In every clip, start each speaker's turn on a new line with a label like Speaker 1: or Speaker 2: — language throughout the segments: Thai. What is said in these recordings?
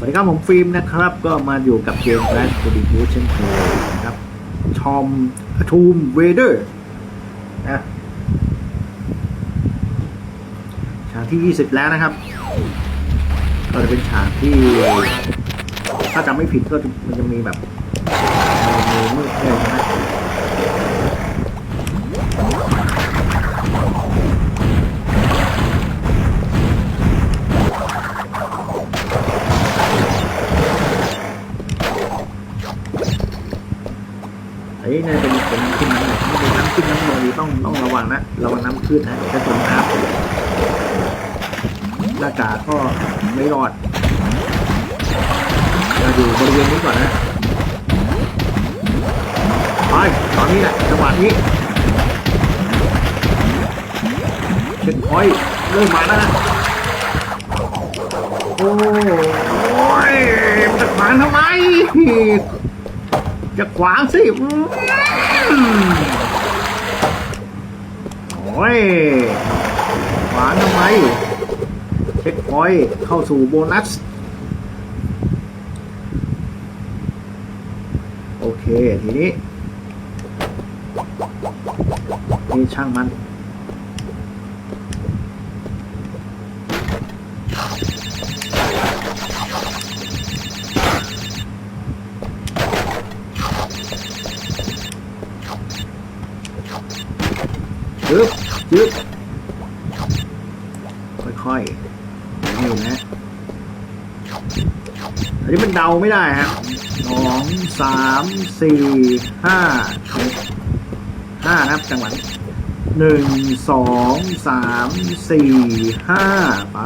Speaker 1: สวัสดีครับผมฟิล์มนะครับ ก็มาอยู่กับเกมแรดบดิบูเช่นเคยนะครับชอมทูมเวเดอร์นะฉากที่ 20 แล้วนะครับ ก็จะเป็นฉากที่ ถ้าจำไม่ผิดก็มันจะมีแบบมีมืดเลยนะ ไอ้ยนี่เป็นเป็นขึ้นน้ำหนักไม่น้ำขึ้นน้ำลงนี่ต้องต้องระวังนะระวังน้ำขึ้นนะเดี๋ยวจะจมน้ำหน้ากากก็ไม่รอดเราอยู่บริเวณนี้ก่อนนะไปตอนนี้แหละจังหวะนี้เช็คพอยต์เริ่มมาแล้วนะโอ้ยจะขวางทำไม จะขวางสิโอ้ยขวางทำไม เช็คพอยต์เข้าสู่โบนัส โอเค ทีนี้ นี่ช่างมัน ยึบยึบค่อยๆนี่นะอันนี้มันเดาไม่ได้ฮะสองสามสี่ห้าหกห้านะครับจังหวะหนึ่งสองสามสี่ห้าไป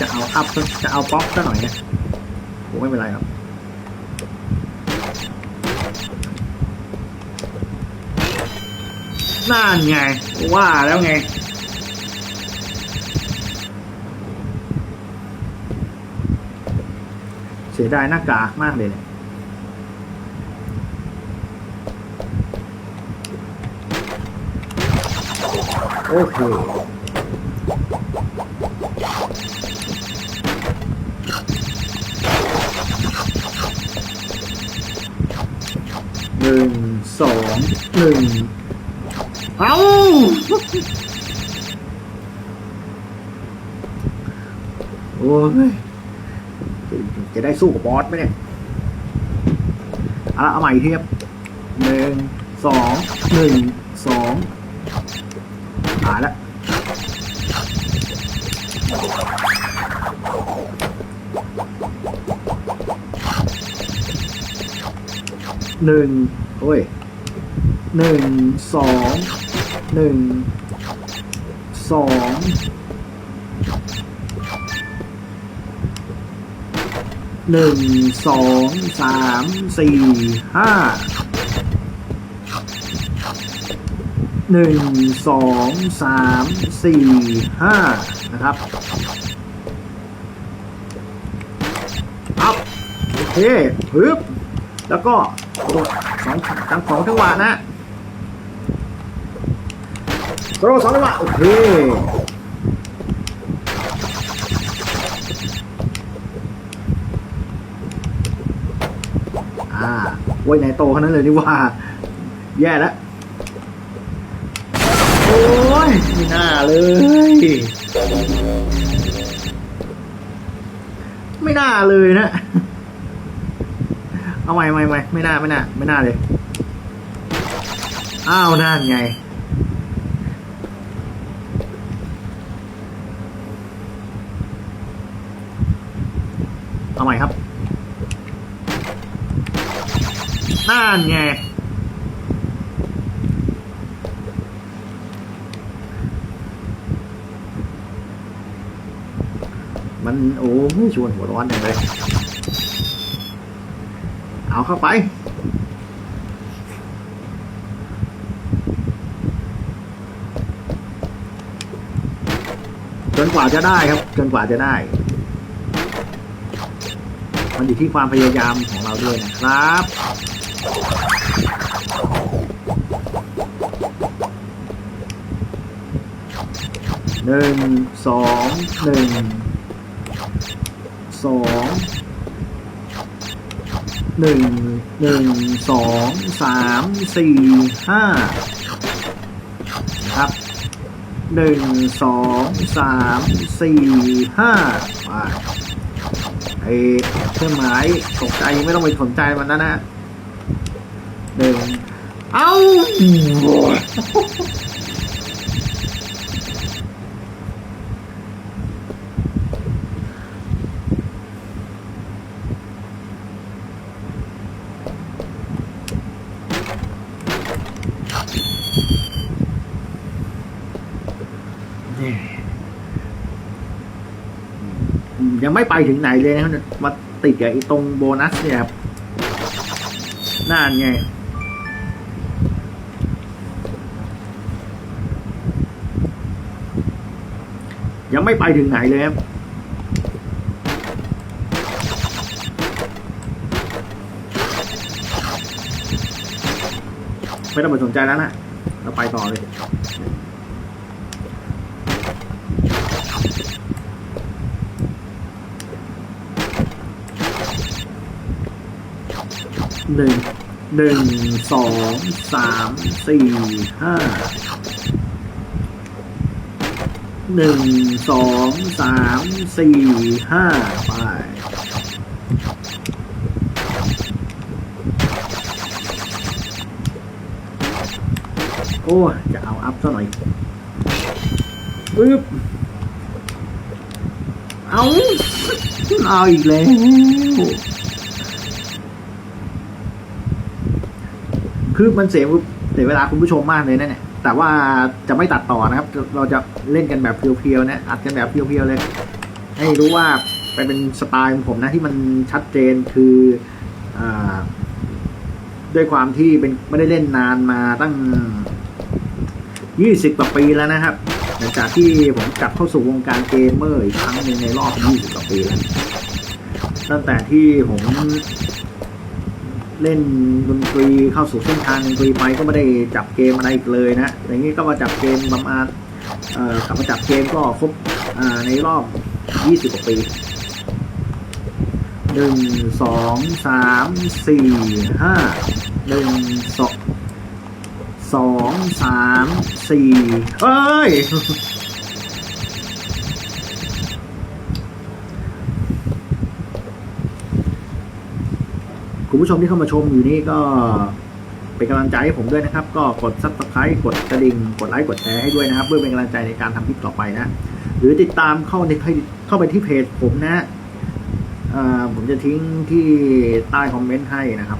Speaker 1: จะเอาอัพจะเอาป๊อปซะหน่อยเนี่ยผมไม่เป็นไรครับ นั่นไง ว่าแล้วไง เสียดายหน้ากากมากเลยเนี่ยโอเคหนึ่งสองหนึ่ง เอาโอ้ยจะได้สู้กับบอสไหมเนี่ยเอาละเอาใหม่อีกทีครับหนึ่งสองหนึ่งสองหายละหนึ่งโอ้ยหนึ่งสอง หนึ่งสองหนึ่งสองสามสี่ห้าหนึ่งสองสามสี่ห้านะครับอัพโอเคฮึบแล้วก็กระโดดสองทั้งสองจังหวะนะ กรสองจังหวะโอเคอ่าไว้ไหนโตขนาดนั้นเลยนี่ว่า แย่แล้วโอ้ยไม่น่าเลย ไม่น่าเลยนะ เอาใหม่ใหม่ใหม่ไม่น่าไม่น่าไม่น่าเลย อ้าวนั่นไง เอาใหม่ครับ นั่นไงมันโอ้ยชวนหัวร้อนจังเลย เอาเข้าไป จนกว่าจะได้ครับ จนกว่าจะได้ มันอยู่ที่ความพยายามของเราด้วยนะครับ หนึ่งสองหนึ่งสองหนึ่งหนึ่งสองสามสี่ห้าครับหนึ่งสองสามสี่ห้าไปไอ้เครื่องหมายตกใจไม่ต้องไปสนใจมันนะนะ หนึ่งเอ้ายังไม่ไปถึงไหนเลยนะครับมาติดกับไอ้ตรงโบนัสเนี่ยครับน่านไง ยังไม่ไปถึงไหนเลยครับไม่ต้องไปสนใจแล้วนะเราไปต่อเลยหนึ่งหนึ่งสองสามสี่ห้า หนึ่งสองสามสี่ห้าไปโอ้จะเอาอัพซะหน่อยปึ๊บเอาเอาอีกแล้วคือมันเสียเสียเวลาคุณผู้ชมมากเลยนะเนี่ย แต่ว่าจะไม่ตัดต่อนะครับ เราจะเล่นกันแบบเพียวๆนะอัดกันแบบเพียวๆเลย ให้รู้ว่าไปเป็นสไตล์ของผมนะที่มันชัดเจนคืออด้วยความที่เป็นไม่ได้เล่นนานมาตั้ง20กว่าปีแล้วนะครับหลังจากที่ผมกลับเข้าสู่วงการเกมเมอร์อีกครั้งหนึ่งในรอบ20กว่าปีแล้วตั้งแต่ที่ผม เล่นดนตรีเข้าสู่เส้นทางดนตรีไปก็ไม่ได้จับเกมอะไรอีกเลยนะอย่างนี้ก็มาจับเกมประมาณเอ่อกลับมาจับเกมก็ครบอ่าในรอบ 20กว่าปีหนึ่งสองสามสี่ห้าหนึ่งสองสามสี่เอ้ย คุณผู้ชมที่เข้ามาชมอยู่นี่ก็เป็นกำลังใจให้ผมด้วยนะครับ ก็กด subscribe กดกระดิ่งกดไลค์กดแชร์ให้ด้วยนะครับ เพื่อเป็นกำลังใจในการทำคลิปต่อไปนะ หรือติดตามเข้าในเข้าไปที่เพจผมนะผมจะทิ้งที่ใต้คอมเมนต์ให้นะครับ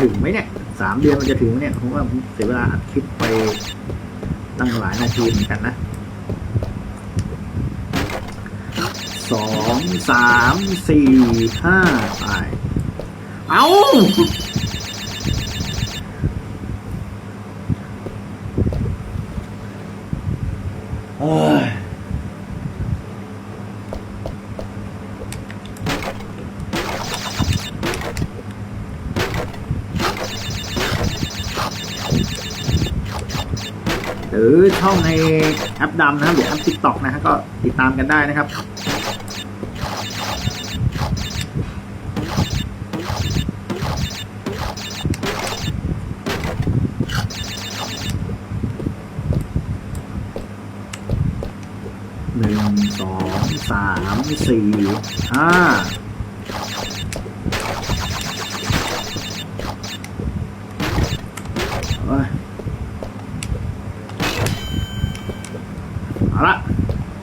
Speaker 1: ถึงไหมเนี่ยสามเดือนมันจะถึงไหมเนี่ยผมว่าเสียเวลาอัดคลิปไปตั้งหลายนาทีเหมือนกันนะสองสามสี่ห้าไปเอาโรือช่องในแอปดำนะครับหรือแอปติ๊กต็อกนะฮะก็ติดตามกันได้นะครับหนึ่งสองสามสี่ห้าเอ้ย เอาละ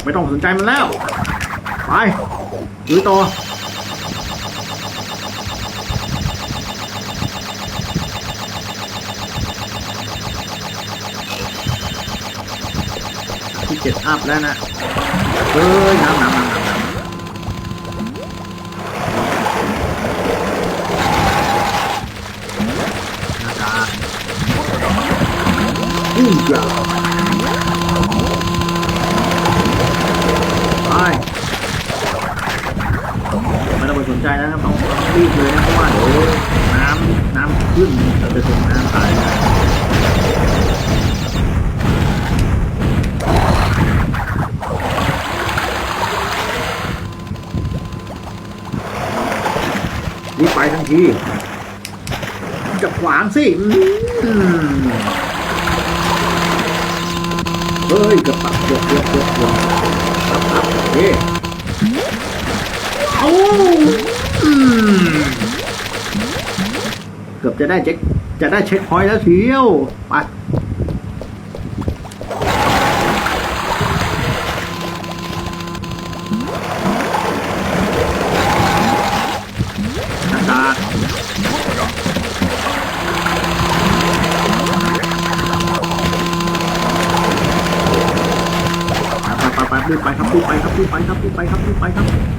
Speaker 1: ไม่ต้องสนใจมันแล้ว ไปลุยต่อที่เจ็ดอัพแล้วนะเอ้ย น้ำน้ำน้ำน้ำน้ำนาจารอืมจ้า ไม่ต้องไปสนใจนะครับต้องรีบเลยนะเพราะว่าเดี๋ยวน้ำน้ำขึ้นเราจะจมน้ำตายนะรีบไปทันทีจะขวางสิเฮ้ยกระปับเกือบเกือบเกือบเกือบเฮ้ เอาอืมเกือบจะได้เช็คจะได้เช็คพอยต์แล้วเทียวปัดไปไปไปรีบไปครับรีบไปครับรีบไปครับรีบไปครับรีบไปครับ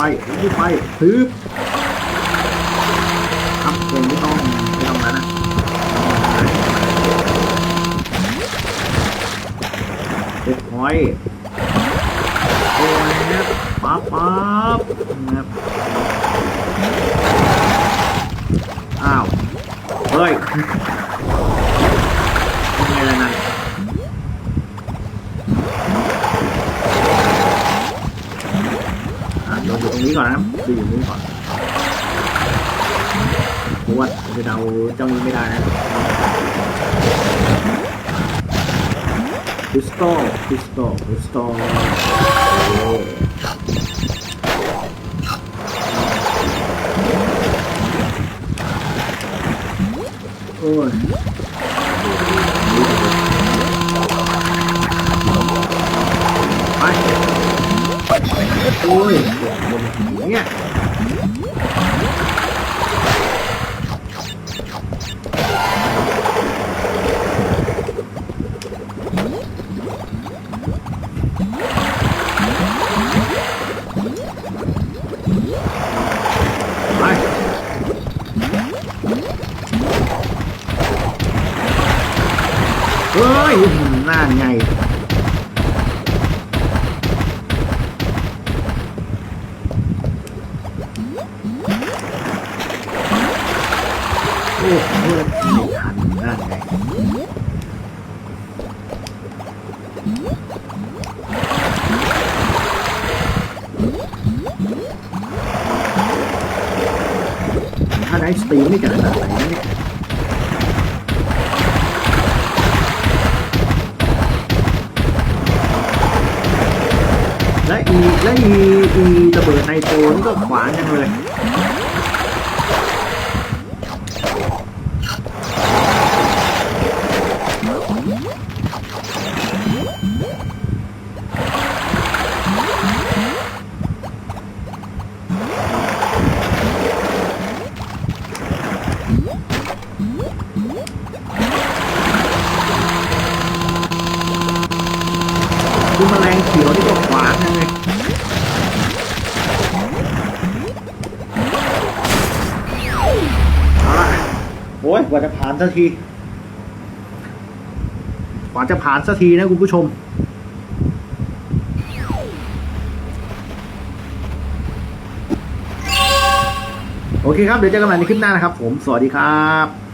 Speaker 1: ไปรีบไปฮึบครับเองไม่ต้องไม่ต้องแล้วนะเด็กหอยโอ้ยนะปั๊บปั๊บนะอ้าว เฮ้ยยังไงล่ะนาย ตรงนี้ก่อนนะครับดูอยู่ตรงนี้ก่อน โตลพิสโตลพิสโตลโอ้ยไปโอ้ยบนหัวเนี่ย โอ้โหไม่ทันนั่นไงถ้าได้สตีมนี่จะขนาดไหนเนี่ยและอีและอีอีระเบิดไนโตรนก็ขวางจังเลย คือแมลงเขียวนี่ก็ขวางเลยเอาละโอ้ยกว่าจะผ่านสักทีกว่าจะผ่านสักทีนะคุณผู้ชมโอเคครับ เดี๋ยวเจอกันใหม่ในคลิปหน้านะครับผม สวัสดีครับ